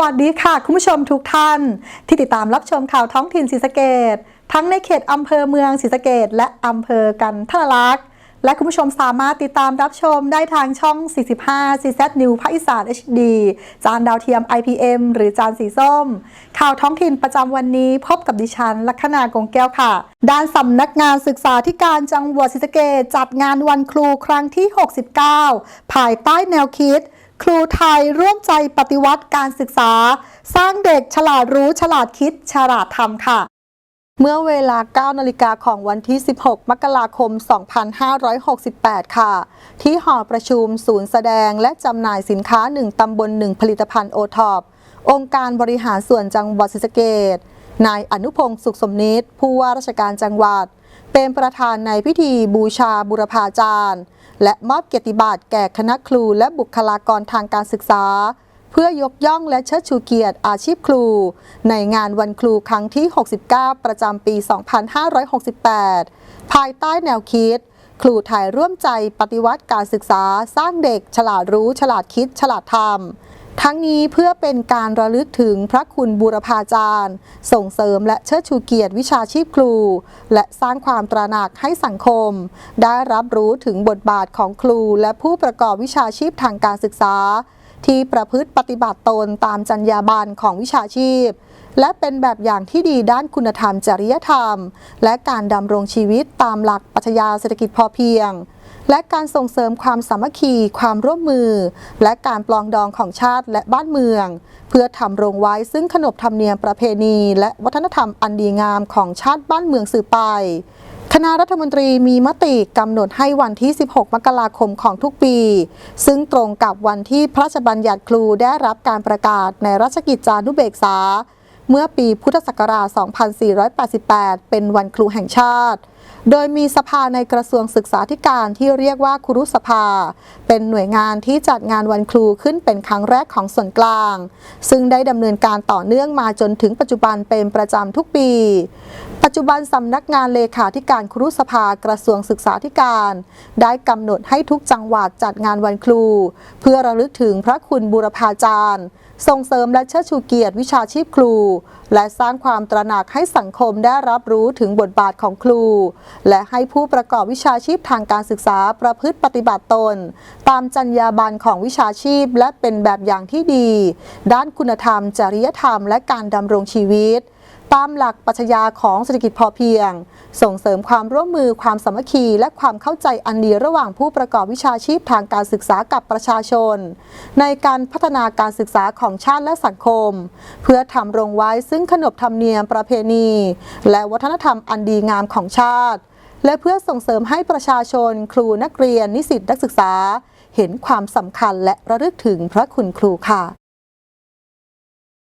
วัสดีค่ะ คุณผู้ชมทุกท่าน ที่ติดตามรับชมข่าวท้องถิ่นศรีสะเกดทั้งในเขตอำเภอเมืองศรีสะเกดและอำเภอกันทรลักษณ์และคุณผู้ชมสามารถติดตามรับชมได้ทางช่อง 45 CZ New ภาคอีสาน HD จานดาวเทียม IPM หรือจานสีส้ม ข่าวท้องถิ่นประจำวันนี้พบกับดิฉัน ลัคนากงแก้วค่ะ ด้านสำนักงานศึกษาธิการจังหวัดศรีสะเกดจัดงานวันครูครั้งที่ 69 ภายใต้แนวคิด ครูไทยร่วมใจปฏิวัติการศึกษา สร้างเด็กฉลาดรู้ฉลาดคิดฉลาดทำค่ะ เมื่อเวลา 9 นาฬิกาของวันที่ 16 มกราคม 2568 ค่ะ ที่หอประชุมศูนย์แสดงและจำหน่ายสินค้า 1 ตำบล 1 ผลิตภัณฑ์โอท็อปองค์การบริหารส่วนจังหวัดศรีสะเกดนายอนุพงศ์สุขสมนิตผู้ว่าราชการจังหวัด เป็นประธานในพิธีบูชาบุรพาจารย์ และมอบเกียรติบัตรแก่คณะครูและบุคลากรทางการศึกษา เพื่อยกย่องและเชิดชูเกียรติอาชีพครู ในงานวันครูครั้งที่ 69 ประจำปี 2568 ภายใต้แนวคิด ครูไทยร่วมใจปฏิวัติการศึกษา สร้างเด็ก ฉลาดรู้ ฉลาดคิด ฉลาดทำ ทั้งนี้เพื่อเป็นการระลึกถึงพระคุณบูรพาจารย์ ส่งเสริมและเชิดชูเกียรติวิชาชีพครู และสร้างความตระหนักให้สังคม ได้รับรู้ถึงบทบาทของครูและผู้ประกอบวิชาชีพทางการศึกษา ที่ประพฤติปฏิบัติตนตามจรรยาบรรณของวิชาชีพ และเป็นแบบอย่างที่ดีด้านคุณธรรมจริยธรรม และการดำรงชีวิตตามหลักปรัชญาเศรษฐกิจพอเพียง และการส่งเสริมความสามัคคี ความร่วมมือ และการปลองดองของชาติและบ้านเมือง เพื่อทำรงไว้ซึ่งขนบธรรมเนียมประเพณี และวัฒนธรรมอันดีงามของชาติบ้านเมืองสืบไปคณะรัฐมนตรีมีมติกำหนดให้วันที่ 16 มกราคมของทุกปี ซึ่งตรงกับวันที่พระราชบัญญัติครูได้รับการประกาศในราชกิจจานุเบกษา เมื่อปีพุทธศักราช 2488 เป็นวันครูแห่งชาติ โดยมีสภาในกระทรวงศึกษาธิการที่เรียกว่าครุสภา เป็นหน่วยงานที่จัดงานวันครูขึ้นเป็นครั้งแรกของส่วนกลาง ซึ่งได้ดำเนินการต่อเนื่องมาจนถึงปัจจุบันเป็นประจำทุกปี ปัจจุบันสำนักงานเลขาธิการครุสภากระทรวงศึกษาธิการ ได้กำหนดให้ทุกจังหวัดจัดงานวันครู เพื่อระลึกถึงพระคุณบูรพาจารย์ ส่งเสริมและเชิดชูเกียรติวิชาชีพครู และสร้างความตระหนักให้สังคมได้รับรู้ถึงบทบาทของครู และให้ผู้ประกอบวิชาชีพทางการศึกษาประพฤติปฏิบัติตน ตามจรรยาบรรณของวิชาชีพ และเป็นแบบอย่างที่ดี ด้านคุณธรรม จริยธรรม และการดำรงชีวิต ตามหลักปรัชญาของเศรษฐกิจพอเพียง ส่งเสริมความร่วมมือความสามัคคี และความเข้าใจอันดีระหว่างผู้ประกอบวิชาชีพทางการศึกษากับประชาชน ในการพัฒนาการศึกษาของชาติและสังคม เพื่อทำรงไว้ซึ่งขนบธรรมเนียมประเพณี และวัฒนธรรมอันดีงามของชาติ และเพื่อส่งเสริมให้ประชาชน ครูนักเรียน นิสิตนักศึกษา เห็นความสำคัญและระลึกถึงพระคุณครูค่ะ